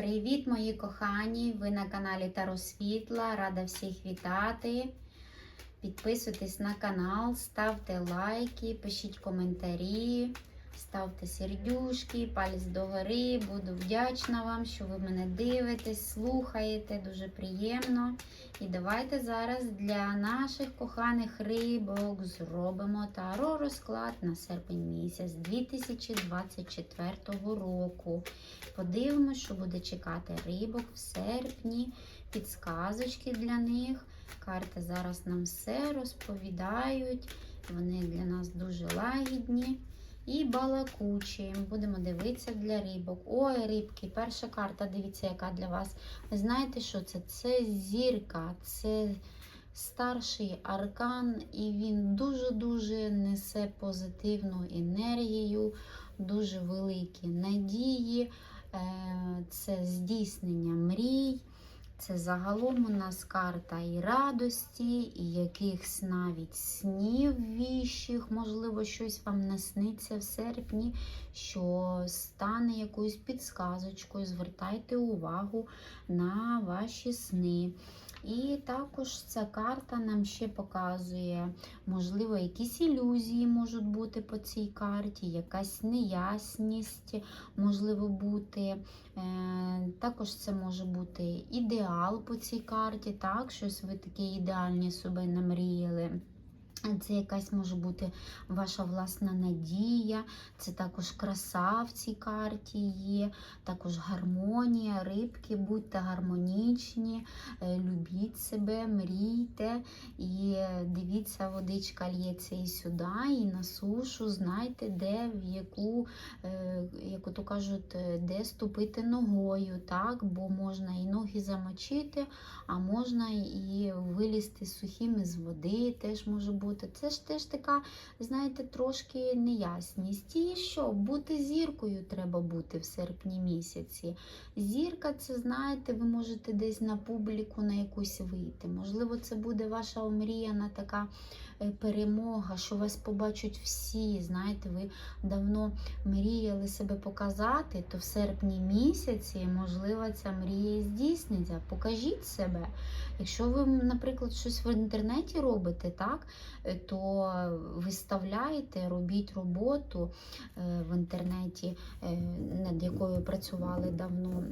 Привіт, мої кохані! Ви на каналі Таро Світла. Рада всіх вітати. Підписуйтесь на канал, ставте лайки, пишіть коментарі, ставте сердюшки, палець догори. Буду вдячна вам, що ви мене дивитесь, слухаєте. Дуже приємно. І давайте зараз для наших коханих рибок зробимо таро розклад на серпень місяць 2024 року. Подивимося, що буде чекати рибок в серпні, підсказочки для них. Карти зараз нам все розповідають. Вони для нас дуже лагідні і балакучі. Будемо дивитися для рибок. Ой, рибки, перша карта, дивіться, яка для вас. Ви знаєте, що це? Це зірка, це старший аркан, і він дуже-дуже несе позитивну енергію, дуже великі надії. Е, Це здійснення мрій. Це загалом у нас карта і радості, і якихось навіть снів віщих, можливо, щось вам насниться в серпні, що стане якоюсь підсказочкою. Звертайте увагу на ваші сни. І також ця карта нам ще показує, можливо, якісь ілюзії можуть бути по цій карті, якась неясність можливо бути. Е, Також це може бути ідеал по цій карті, так, щось ви таке ідеальні собі намріяли. Це якась може бути ваша власна надія, це також краса в цій карті є, також гармонія, рибки, будьте гармонічні, е, любіть себе, мрійте і дивіться, водичка лється і сюди, і на сушу. Знайте, де, в яку, е, як то кажуть, е, де ступити ногою, так? бо можна і ноги замочити, а можна і вилізти сухими з води, теж може бути бути. Це ж теж така, знаєте, трошки неясність. І що, бути зіркою треба бути в серпні місяці. Зірка, це, знаєте, ви можете десь на публіку на якусь вийти. Можливо, це буде ваша омріяна така перемога, що вас побачать всі. Знаєте, ви давно мріяли себе показати, то в серпні місяці, можливо, ця мрія здійсниться. Покажіть себе. Якщо ви, наприклад, щось в інтернеті робите, так, е, то виставляєте, робіть роботу е, в інтернеті, е, над якою працювали давно.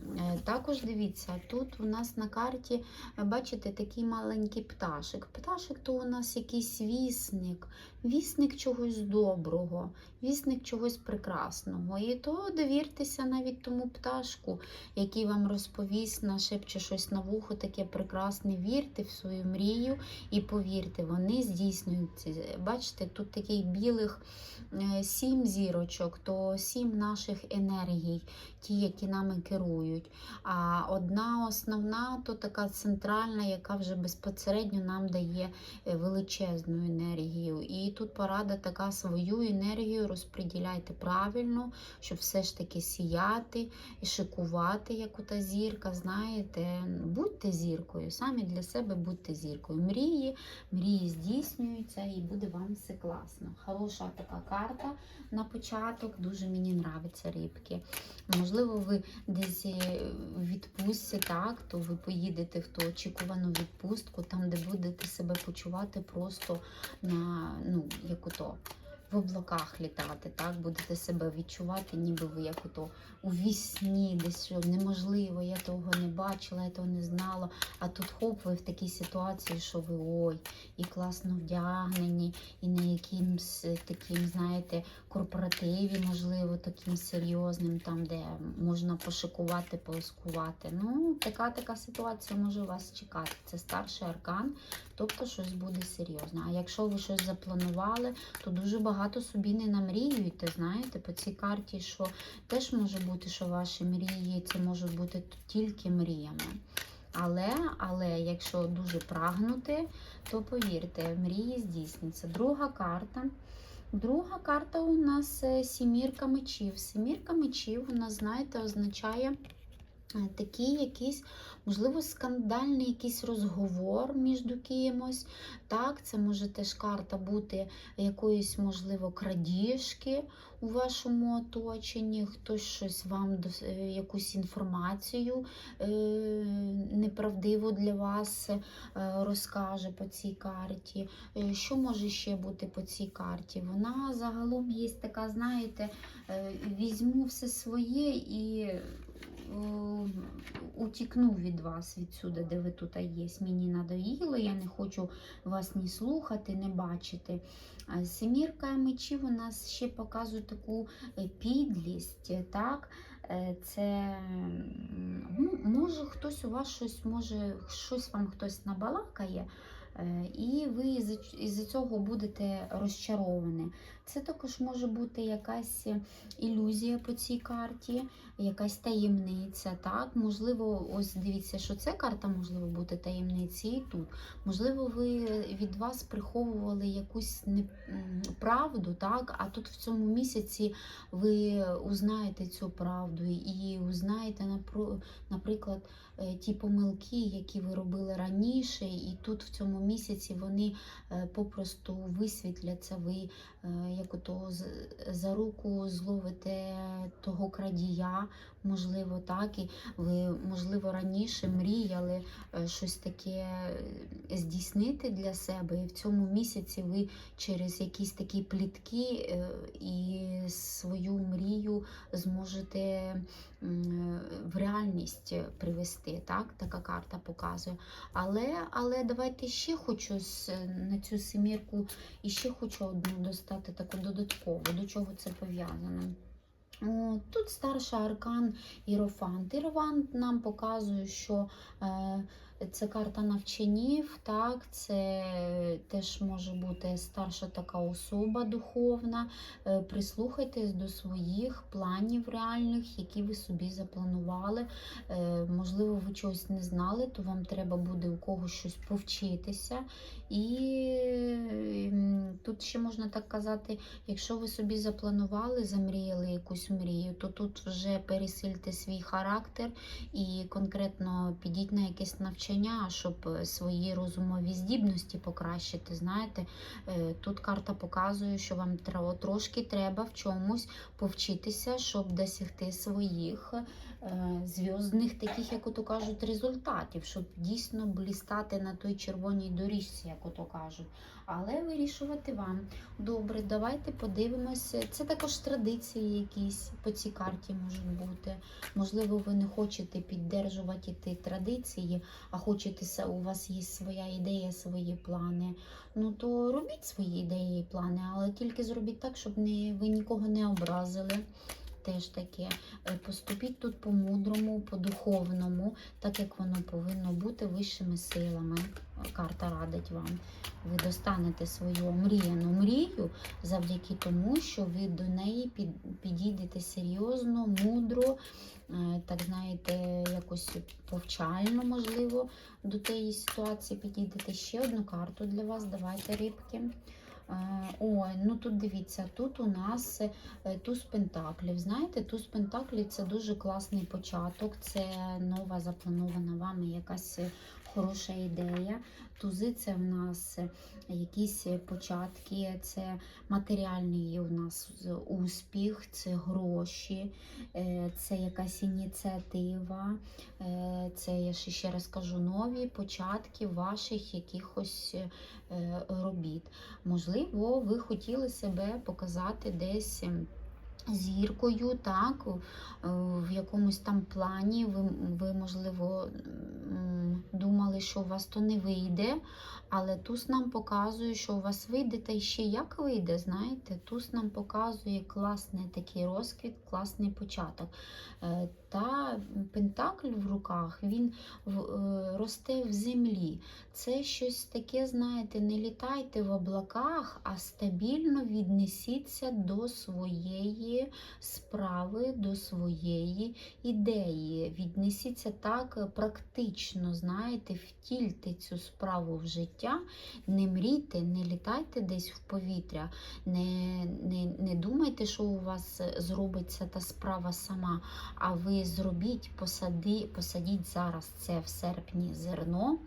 Також дивіться, тут у нас на карті, бачите, такий маленький пташик. Пташик то у нас якийсь вісник, вісник чогось доброго, вісник чогось прекрасного. І то довіртеся навіть тому пташку, який вам розповість, нашепче щось на вухо, таке прекрасне. Вірте в свою мрію і повірте, вони здійснюються. Бачите, тут таких білих е, сім зірочок, то сім наших енергій, ті, які нами керують. А одна основна то така центральна, яка вже безпосередньо нам дає е, величезну енергію. І тут порада така свою енергію розподіляйте правильно, щоб все ж таки сіяти і шикувати, як ота зірка. Знаєте, будьте зіркою, самі для себе будьте зіркою. Мрії, мрії здійснюються і буде вам все класно. Хороша така карта на початок, дуже мені нравиться рибки. Можливо, ви десь е, відпустці, так, то ви поїдете в ту очікувану відпустку, там, де будете себе почувати просто на, ну, як ото в облаках літати, так, будете себе відчувати, ніби ви як ото у вісні, десь що неможливо, я того не бачила, я того не знала. А тут хоп, ви в такій ситуації, що ви ой, і класно вдягнені, і на якимсь таким, знаєте, корпоративі, можливо, таким серйозним, там, де можна пошикувати, пооскувати. Ну, така така ситуація може вас чекати. Це старший аркан, тобто щось буде серйозне. А якщо ви щось запланували, то дуже багато собі не намріюєте, знаєте, по цій карті, що теж може бути, що ваші мрії це можуть бути тільки мріями. Але, але якщо дуже прагнути, то повірте, мрії здійсняться. Друга карта. Друга карта у нас е, сімірка мечів. Сімірка мечів у нас, знаєте, означає такий якийсь, можливо, скандальний якийсь розговор між кимось. Так, це може теж карта бути якоїсь, можливо, крадіжки у вашому оточенні, хтось щось вам е, якусь інформацію е, неправдиву для вас е, розкаже по цій карті. Е, Що може ще бути по цій карті? Вона загалом є така, знаєте, е, візьму все своє і е, утікну від вас відсюди, де ви тут є. Мені надоїло, я не хочу вас ні слухати, не бачити. Семірка мечів у нас ще показує таку е, підлість. Так? Е, Це ну, може хтось у вас щось може, щось вам хтось набалакає. е, І ви із-за цього будете розчаровані. Це також може бути якась ілюзія по цій карті, якась таємниця. Так? Можливо, ось дивіться, що ця карта може бути таємницею тут. Можливо, ви від вас приховували якусь не, м, правду, так? а тут в цьому місяці ви узнаєте цю правду і узнаєте, наприклад, е, ті помилки, які ви робили раніше, і тут в цьому місяці вони е, попросту висвітляться. Ви е, як ото за руку зловите того крадія, можливо, так, і ви, можливо, раніше мріяли е, щось таке е, здійснити для себе, і в цьому місяці ви через якісь такі плітки е, і свою мрію зможете в реальність привести. Так? Така карта показує. Але, але давайте ще хочу на цю семірку і ще хочу одну достати таку додаткову. До чого це пов'язано? Тут старший аркан Ірофант. Ірофант нам показує, що е, це карта навчанів, так, це теж може бути старша така особа духовна. Е, Прислухайтесь до своїх планів реальних, які ви собі запланували. Е, Можливо, ви чогось не знали, то вам треба буде у когось щось повчитися. І тут ще можна так казати, якщо ви собі запланували, замріяли якусь мрію, то тут вже пересильте свій характер і конкретно підіть на якесь навчання, щоб е, свої розумові здібності покращити. Знаєте, Е, тут карта показує, що вам трошки треба в чомусь повчитися, щоб досягти своїх зв'язних, таких, як ото кажуть, результатів, щоб дійсно блістати на той червоній доріжці, як ото кажуть. Але вирішувати вам. Добре, давайте подивимося. Це також традиції якісь по цій карті можуть бути. Можливо, ви не хочете піддержувати ті традиції, а хочете, у вас є своя ідея, свої плани. Ну то робіть свої ідеї і плани, але тільки зробіть так, щоб не, ви нікого не образили. Теж таке. Е, Поступіть тут по-мудрому, по-духовному, так як воно повинно бути вищими силами. Карта радить вам. Ви достанете свою мріяну мрію завдяки тому, що ви до неї підійдете серйозно, мудро, е, так знаєте, якось повчально, можливо, до тієї ситуації підійдете. Ще одну карту для вас. Давайте рибки. Ой, ну тут дивіться, тут у нас е, туз пентаклів. Знаєте, туз пентаклів це дуже класний початок, це нова запланована вами якась е, хороша ідея. Тузи це в нас е, якісь початки, це матеріальний у нас е, успіх, це гроші, е, це якась ініціатива, е, це я ще раз кажу, нові початки ваших якихось е, робіт. Можливо, ви хотіли себе показати десь. Зіркою, так, е, в якомусь там плані ви, ви, можливо, думали, що у вас то не вийде, але туз нам показує, що у вас вийде, та ще як вийде, знаєте, туз нам показує класний такий розквіт, класний початок. Та пентакль в руках, він е, росте в землі. Це щось таке, знаєте, не літайте в облаках, а стабільно віднесіться до своєї справи, до своєї ідеї. Віднесіться так практично, знаєте, втільте цю справу в життя, не мрійте, не літайте десь в повітря, не, не, не думайте, що у вас зробиться та справа сама, а ви зробіть посади, посадіть зараз це в серпні зерно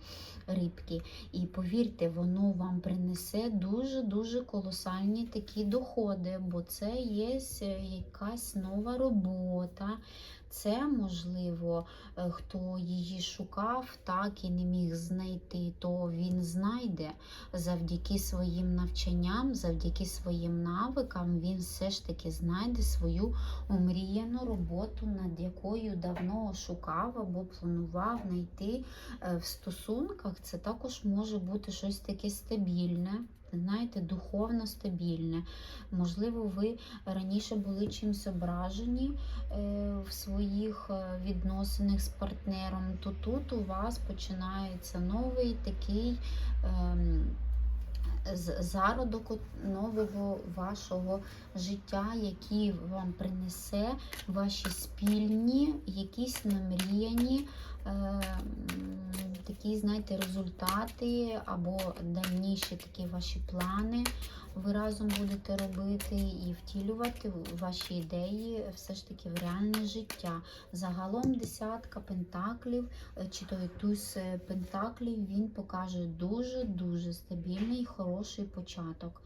рибки, і повірте, воно вам принесе дуже-дуже колосальні такі доходи, бо це є якась нова робота. Це, можливо, е, хто її шукав, так і не міг знайти, то він знайде завдяки своїм навчанням, завдяки своїм навикам, він все ж таки знайде свою омріяну роботу, над якою давно шукав або планував знайти е, в стосунках. Це також може бути щось таке стабільне. Знаєте, духовно стабільне. Можливо, ви раніше були чимось ображені е, в своїх е, відносинах з партнером, то тут у вас починається новий такий ем, зародок нового вашого життя, який вам принесе ваші спільні, якісь намріяні. Е, м, Такі, знаєте, результати або дальніші такі ваші плани ви разом будете робити і втілювати ваші ідеї все ж таки в реальне життя. Загалом десятка пентаклів, е, чи той туз е, пентаклів, він покаже дуже-дуже стабільний, хороший початок.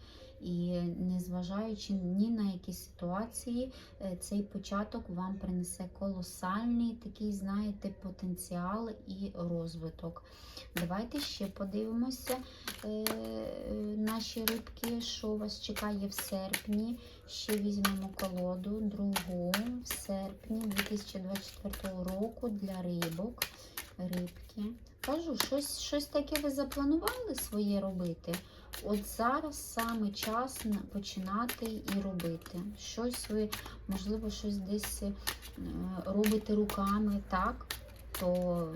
І незважаючи ні на які ситуації, е, цей початок вам принесе колосальний такий, знаєте, потенціал і розвиток. Давайте ще подивимося е, е, наші рибки, що вас чекає в серпні. Ще візьмемо колоду другу в серпні 2024 року для рибок. Рибки. Кажу, щось, щось таке ви запланували своє робити. От зараз саме час починати і робити. Щось ви, можливо, щось десь е, робите руками, так? То,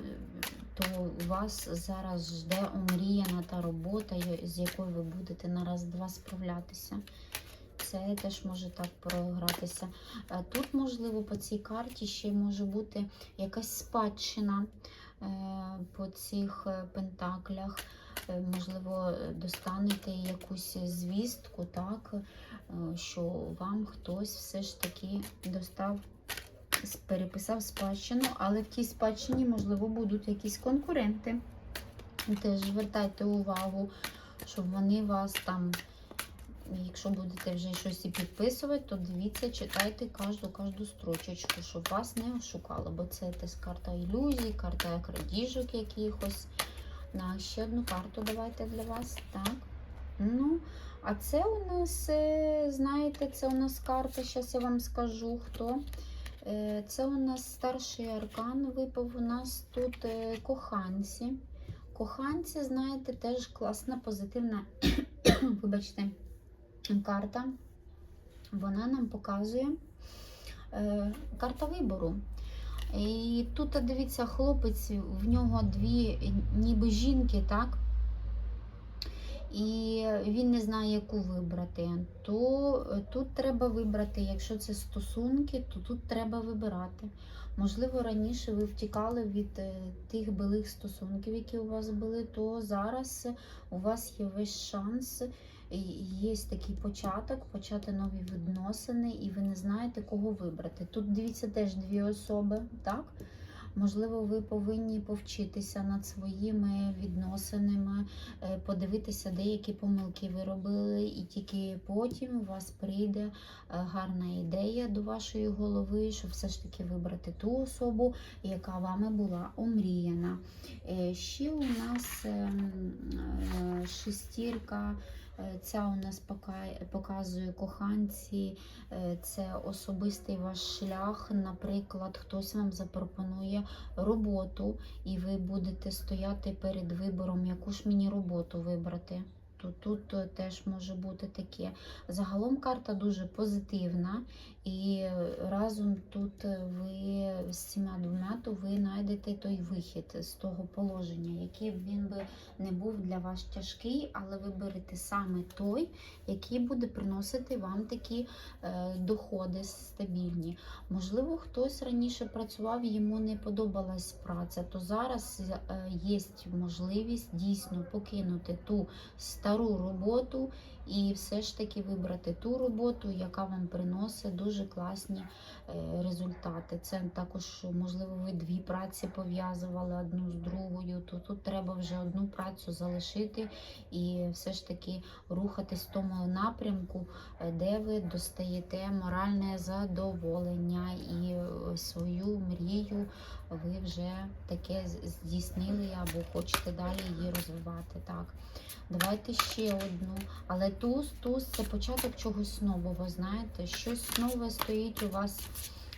то вас зараз жде омріяна та робота, з якою ви будете на раз-два справлятися. Це теж може так програтися. Е, Тут, можливо, по цій карті ще може бути якась спадщина е, по цих пентаклях. Е, Можливо, достанете якусь звістку, так, е, що вам хтось все ж таки достав, переписав спадщину, але в тій спадщині, можливо, будуть якісь конкуренти. Теж звертайте увагу, щоб вони вас там, якщо будете вже щось і підписувати, то дивіться, читайте кожну кожну строчечку, щоб вас не ошукало, бо це теж карта ілюзій, карта крадіжок якихось. На ще одну карту давайте для вас. Так. Ну, а це у нас, е, знаєте, це у нас карта, зараз я вам скажу хто. Е, Це у нас старший аркан випав. У нас тут е, коханці. Коханці, знаєте, теж класна, позитивна, вибачте, карта. Вона нам показує карта вибору. І тут, дивіться, хлопець, в нього дві ніби жінки, так? І він не знає, яку вибрати. То тут треба вибрати, якщо це стосунки, то тут треба вибирати. Можливо, раніше ви втікали від е, тих білих стосунків, які у вас були, то зараз у вас є весь шанс, є такий початок, почати нові відносини, і ви не знаєте, кого вибрати. Тут дивіться теж дві особи, так? Можливо, ви повинні повчитися над своїми відносинами, е, подивитися, деякі помилки ви робили, і тільки потім у вас прийде е, гарна ідея до вашої голови, щоб все ж таки вибрати ту особу, яка вами була омріяна. Е, Ще у нас ем, шестірка. Е, Ця у нас показує коханці, е, це особистий ваш шлях. Наприклад, хтось вам запропонує роботу, і ви будете стояти перед вибором, яку ж мені роботу вибрати. То тут е, теж може бути таке. Загалом карта дуже позитивна, і разом тут е, ви з цими двома, то ви знайдете той вихід з того положення, який він би не був для вас тяжкий, але ви берете саме той, який буде приносити вам такі е, доходи стабільні. Можливо, хтось раніше працював, йому не подобалась праця, то зараз е, є можливість дійсно покинути ту стару роботу і все ж таки вибрати ту роботу, яка вам приносить дуже класні е, результати. Це також, можливо, ви дві праці пов'язували одну з другою, то тут треба вже одну працю залишити і все ж таки рухатись в тому напрямку, е, де ви достаєте моральне задоволення і е, свою мрію ви вже таке здійснили або хочете далі її розвивати. Так, давайте ще одну. Але туз, туз це початок чогось нового. Знаєте, щось нове стоїть у вас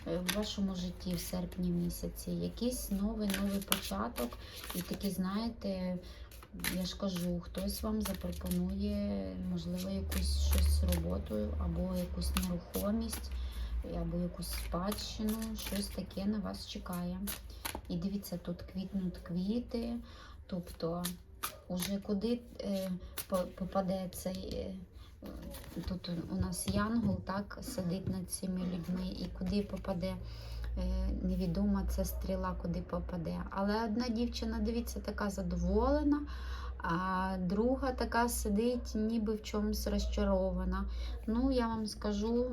е, в вашому житті в серпні місяці. Якийсь новий новий початок, і такий, знаєте. Я ж кажу, хтось вам запропонує, можливо, якусь щось роботу, або якусь нерухомість, або якусь спадщину, щось таке на вас чекає. І дивіться, тут квітнуть квіти, тобто уже куди е, попаде цей. е, Тут у нас янгол так сидить над цими людьми, і куди попаде е, невідома ця стріла, куди попаде. Але одна дівчина, дивіться, така задоволена, а друга така сидить, ніби в чомусь розчарована. Ну, я вам скажу,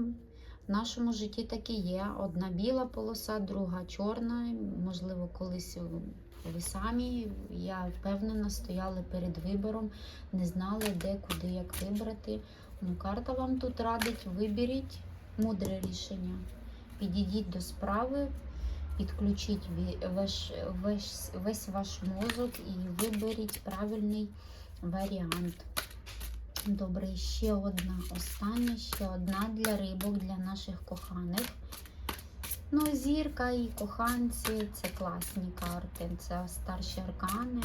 в нашому житті так і є. Одна біла полоса, друга чорна. Можливо, колись ви самі, я впевнена, стояли перед вибором, не знали, де, куди, як вибрати. Ну, карта вам тут радить, виберіть мудре рішення. Підійдіть до справи, підключіть ваш, весь, весь ваш мозок і виберіть правильний варіант. Добре, і ще одна остання, ще одна для рибок, для наших коханих. Ну, зірка і коханці це класні карти. Це старші аркани.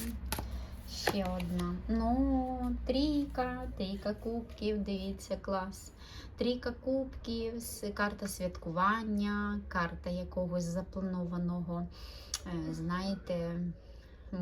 Ще одна. Ну, трійка, трійка кубків, дивіться, клас. Трійка кубків, карта святкування, карта якогось запланованого, е, знаєте,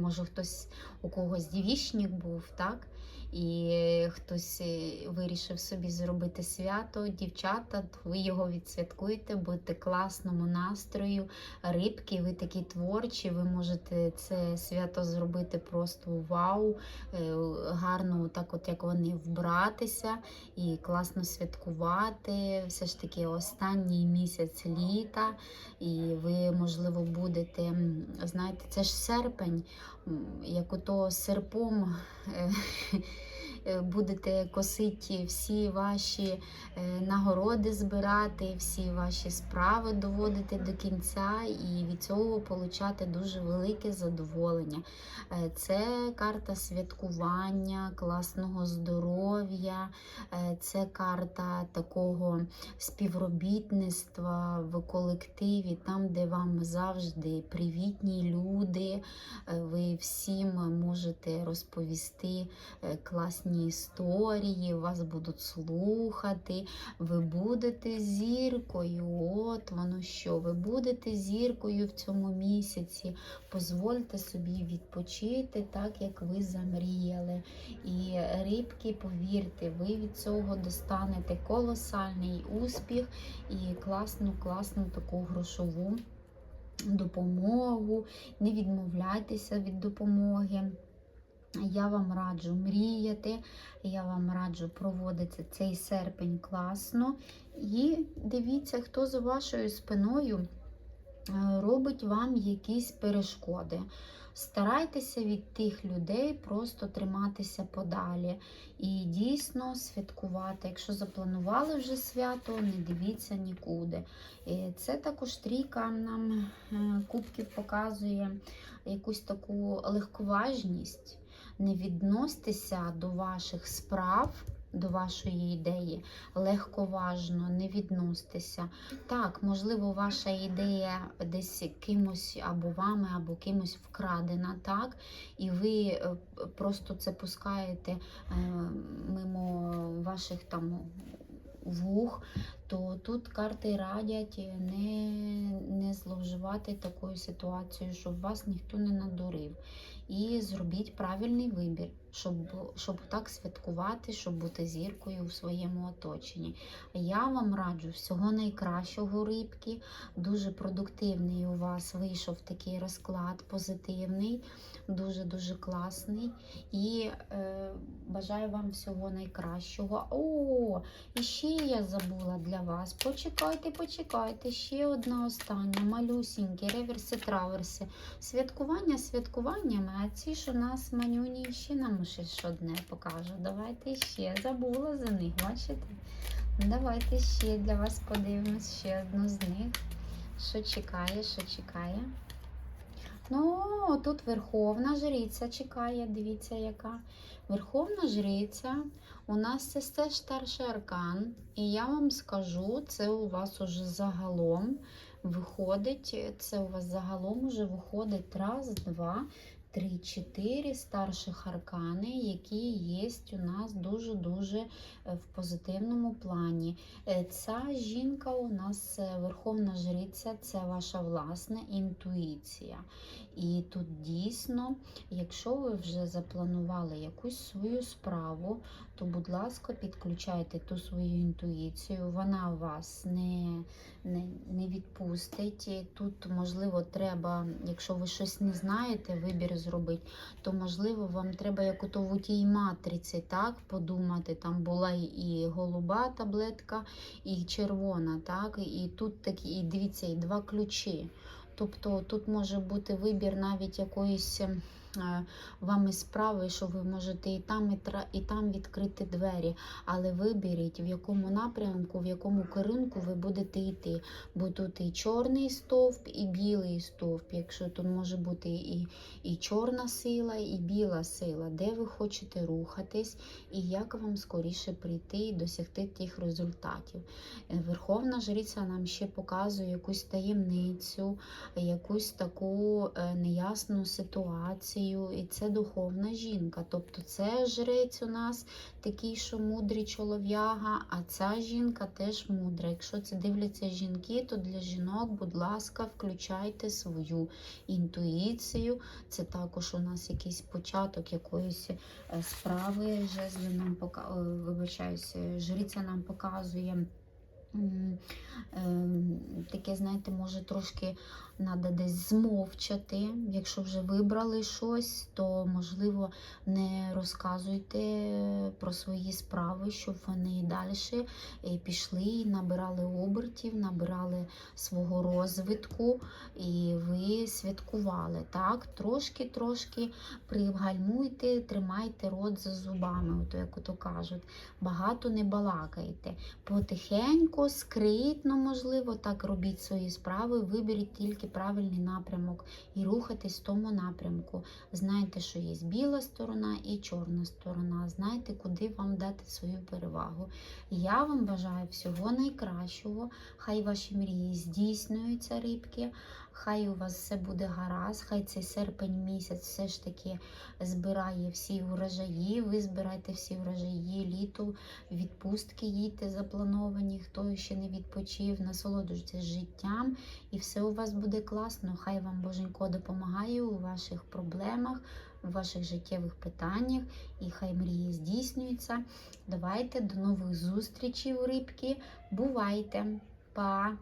може хтось у когось дівічник був, так? І хтось е, вирішив собі зробити свято, дівчата, ви його відсвяткуєте, будете класному настрою. Рибки, ви такі творчі, ви можете це свято зробити просто вау, е, гарно, так от як вони вбратися і класно святкувати. Все ж таки останній місяць літа, і ви, можливо, будете, знаєте, це ж серпень, як ото серпом. е, Будете косити всі ваші е, нагороди збирати, всі ваші справи доводити до кінця і від цього получати дуже велике задоволення. Е, Це карта святкування, класного здоров'я, це карта такого співробітництва в колективі, там, де вам завжди привітні люди. Ви всім можете розповісти е, класні історії, вас будуть слухати. Ви будете зіркою. От воно що, ви будете зіркою в цьому місяці. Позвольте собі відпочити так, як ви замріяли. І рибки, повірте, ви від цього достанете колосальний успіх і класну, класну таку грошову допомогу. Не відмовляйтеся від допомоги. Я вам раджу мріяти, я вам раджу проводити цей серпень класно. І дивіться, хто за вашою спиною е, робить вам якісь перешкоди. Старайтеся від тих людей просто триматися подалі і дійсно святкувати. Якщо запланували вже свято, не дивіться нікуди. І Це також трійка нам е, кубків показує якусь таку легковажність. Не відносьтеся до ваших справ, до вашої ідеї легковажно, не відносьтеся. Так, можливо, ваша ідея десь кимось або вами, або кимось вкрадена, так, і ви е, просто це пускаєте е, мимо ваших там вух, то тут карти радять не, не зловживати такою ситуацією, щоб вас ніхто не надурив. І зробіть правильний вибір, щоб, щоб так святкувати, щоб бути зіркою в своєму оточенні. Я вам раджу всього найкращого рибки. Дуже продуктивний у вас вийшов такий розклад, позитивний, дуже-дуже класний. І е, бажаю вам всього найкращого. О, і ще я забула для вас. Почекайте, почекайте. Ще одна остання, малюсінькі, реверси, траверси. Святкування святкуваннями, а ці ж у нас манюні ще нам щось одне покажу. Давайте ще. Забула за них, бачите? Давайте ще для вас подивимось ще одну з них. Що чекає, що чекає. Ну, тут Верховна Жриця чекає, дивіться, яка. Верховна Жриця. У нас це теж старший аркан. І я вам скажу, це у вас уже загалом виходить, це у вас загалом уже виходить раз, два, три, чотири старших аркани, які є у нас дуже-дуже е, в позитивному плані. Е, Ця жінка у нас е, Верховна Жриця, це ваша власна інтуїція. І тут дійсно, якщо ви вже запланували якусь свою справу, то, будь ласка, підключайте ту свою інтуїцію. Вона вас не, не, не відпустить. Тут, можливо, треба, якщо ви щось не знаєте, вибір зробити, то можливо вам треба як ото в тій матриці так подумати. Там була і голуба таблетка, і червона, так, і тут такі, і дивіться, і два ключі. Тобто тут може бути вибір навіть якоїсь е, вами справи, що ви можете і там, і, там відкрити двері, але виберіть, в якому напрямку, в якому керунку ви будете йти. Бо тут і чорний стовп, і білий стовп. Якщо тут може бути і, і чорна сила, і біла сила, де ви хочете рухатись, і як вам скоріше прийти і досягти тих результатів. Е, Верховна Жриця нам ще показує якусь таємницю, якусь таку е, неясну ситуацію, і це духовна жінка. Тобто це жрець у нас такий, що мудрий чолов'яга, а ця жінка теж мудра. Якщо це дивляться жінки, то для жінок, будь ласка, включайте свою інтуїцію. Це також у нас якийсь початок якоїсь е, справи. Жезли нам пока... вибачаюсь, е, жриця нам показує. Ем, Таке, знаєте, може трошки треба десь змовчати. Якщо вже вибрали щось, то можливо не розказуйте про свої справи, щоб вони далі пішли, і набирали обертів, набирали свого розвитку, і ви святкували. Так, трошки-трошки пригальмуйте, тримайте рот за зубами, як ото кажуть. Багато не балакайте. Потихеньку, скритно, можливо, так робіть свої справи, виберіть тільки правильний напрямок і рухайтесь в тому напрямку. Знайте, що є біла сторона і чорна сторона. Знайте, куди вам дати свою перевагу. Я вам бажаю всього найкращого. Хай ваші мрії здійснюються, рибки. Хай у вас все буде гаразд, хай цей серпень місяць все ж таки збирає всі урожаї. Ви збирайте всі урожаї, літо, відпустки їдьте заплановані, хто ще не відпочив, насолоджуйтесь життям, і все у вас буде класно. Хай вам Боженько допомагає у ваших проблемах, у ваших життєвих питаннях, і хай мрії здійснюються. Давайте до нових зустрічей, у рибки. Бувайте! Па!